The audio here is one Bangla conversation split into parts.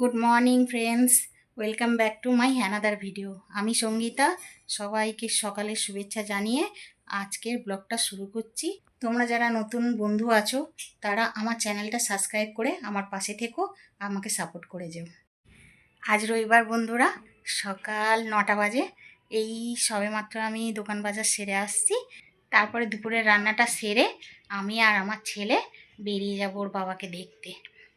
Good morning friends welcome back to my another video আমি সঙ্গীতা, সবাইকে সকালের শুভেচ্ছা জানিয়ে আজকের ব্লগটা শুরু করছি। তোমরা যারা নতুন বন্ধু আছো, তারা আমার চ্যানেলটা সাবস্ক্রাইব করে আমার পাশে থেকো, আমাকে সাপোর্ট করে যেও। আজ রবিবার, বন্ধুরা, সকাল নটা বাজে। এই সবেমাত্র আমি দোকান বাজার সেরে আসছি। তারপরে দুপুরের রান্নাটা সেরে আমি আর আমার ছেলে বেরিয়ে যাব ওর বাবাকে দেখতে।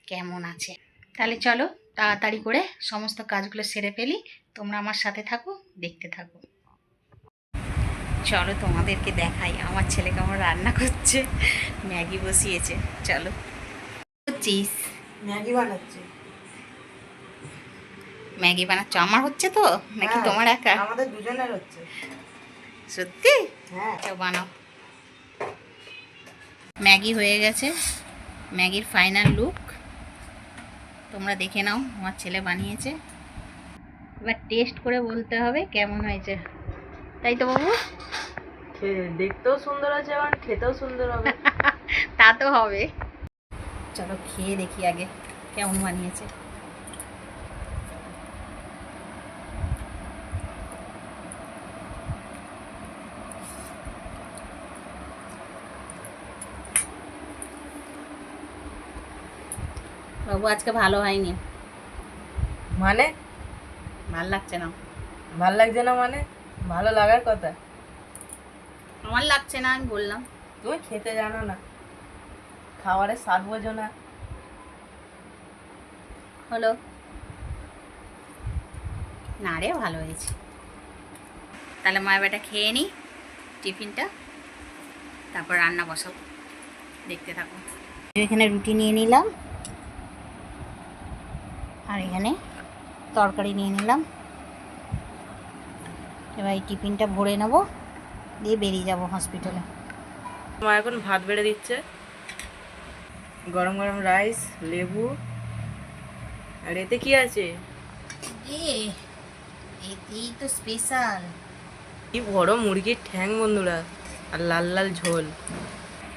কেমন আছে? তাহলে চলো তাড়াতাড়ি করে সমস্ত কাজগুলো সেরে ফেলি। তোমরা আমার সাথে থাকো দেখতে থাকো। চলো তোমাদেরকে দেখাই আমার ছেলে কেমন রান্না করছে। ম্যাগি বসিয়েছে চলো। চিজ। ম্যাগি বানাচ্ছি। ম্যাগি বানাচ্ছ? আমার হচ্ছে তো? নাকি হ্যাঁ, তোমার একা? আমাদের দুজনের হচ্ছে। সত্যি? হ্যাঁ। তো বানাও। ম্যাগি হয়ে গেছে। ম্যাগির ফাইনাল লুক তোমরা দেখে নাও আমার ছেলে বানিয়েছে। এবার টেস্ট করে বলতে হবে কেমন হয়েছে। তাই তো বাবু? দেখতেও সুন্দর আছে এবং খেতেও সুন্দর হবে। তা তো হবে। চলো খেয়ে দেখি আগে কেমন বানিয়েছে। বাবু আজকে ভালো হয়নি। মানে? ভালো লাগছে না। ভালো লাগছে না মানে? ভালো লাগার কথা। আমার লাগছে না আমি বললাম। তুমি খেতে জানো না। খাবারের স্বাদ বোঝো না। হলো। না রে ভালো হয়েছে। তাহলে মায়ের বেটা খেয়ে নিই টিফিনটা। তারপর রান্না বসাবো। দেখতে থাকো। এখানে রুটি নিয়ে নিলাম। আর এখানে তরকারি নিয়ে নিলাম। এবার এই টিফিনটা ভরে নেব দিয়ে বেরিয়ে যাব হসপিটালে মা এখন ভাত বেড়ে দিচ্ছে। গরম গরম রাইস লেবু। আর এতে কি আছে? এতেই তো স্পেশাল কি বড় মুরগির ঠ্যাং বন্ধুরা আর লাল লাল ঝোল।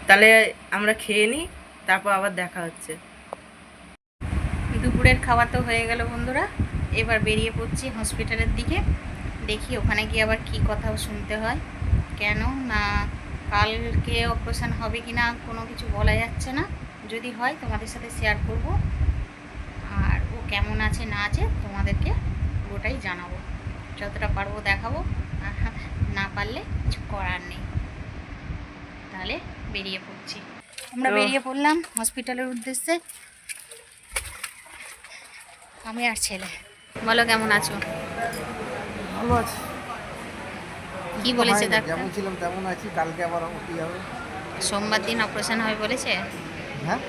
তাহলে আমরা খেয়ে নিই তারপর আবার দেখা হচ্ছে। দুপুরের খাওয়া তো হয়ে গেল বন্ধুরা। এবার বেরিয়ে পড়ছি হসপিটালের দিকে। দেখি ওখানে গিয়ে আবার কি কথা শুনতে হয়। কেন না কালকে অপারেশন হবে কি না কোনো কিছু বলা যাচ্ছে না। যদি হয় তোমাদের সাথে শেয়ার করব। আর ও কেমন আছে না আছে তোমাদেরকে পুরোটাই জানাব। যতটা পারব দেখাবো। না পারলে কিছু করার নেই। তাহলে বেরিয়ে পড়ছি। আমরা বেরিয়ে পড়লাম হসপিটালের উদ্দেশ্যে। আমি আর ছেলে। বলো কেমন আছো? ভালো আছি। কি বলেছে ডাক্তার? যেমন ছিলাম তেমন আছি কালকে আবার উঠতে হবে। সোমবার দিন অপারেশন হবে বলেছে? হ্যাঁ?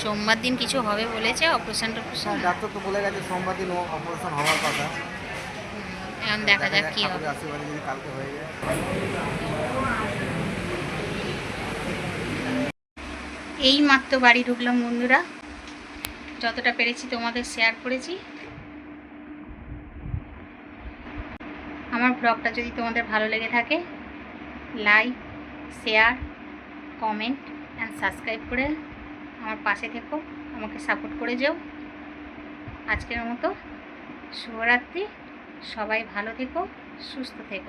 সোমবার দিন কিছু হবে বলেছে অপারেশন টপারেশন? হ্যাঁ ডাক্তার তো বলে গেছে সোমবার দিন অপারেশন হওয়ার কথা। এখন দেখা যাক কি হবে। আশীর্বাদে যদি কালকে হয়ে যায়। এই মাত্র বাড়ি ঢুকলাম বন্ধুরা। যতটা পেরেছি তোমাদের শেয়ার করেছি। আমার ব্লগটা যদি তোমাদের ভালো লেগে থাকে like share comment and subscribe করে আমার পাশে থেকো, আমাকে সাপোর্ট করে যেও। আজকের মতো, শুভরাত্রি, সবাই ভালো থেকো, সুস্থ থেকো।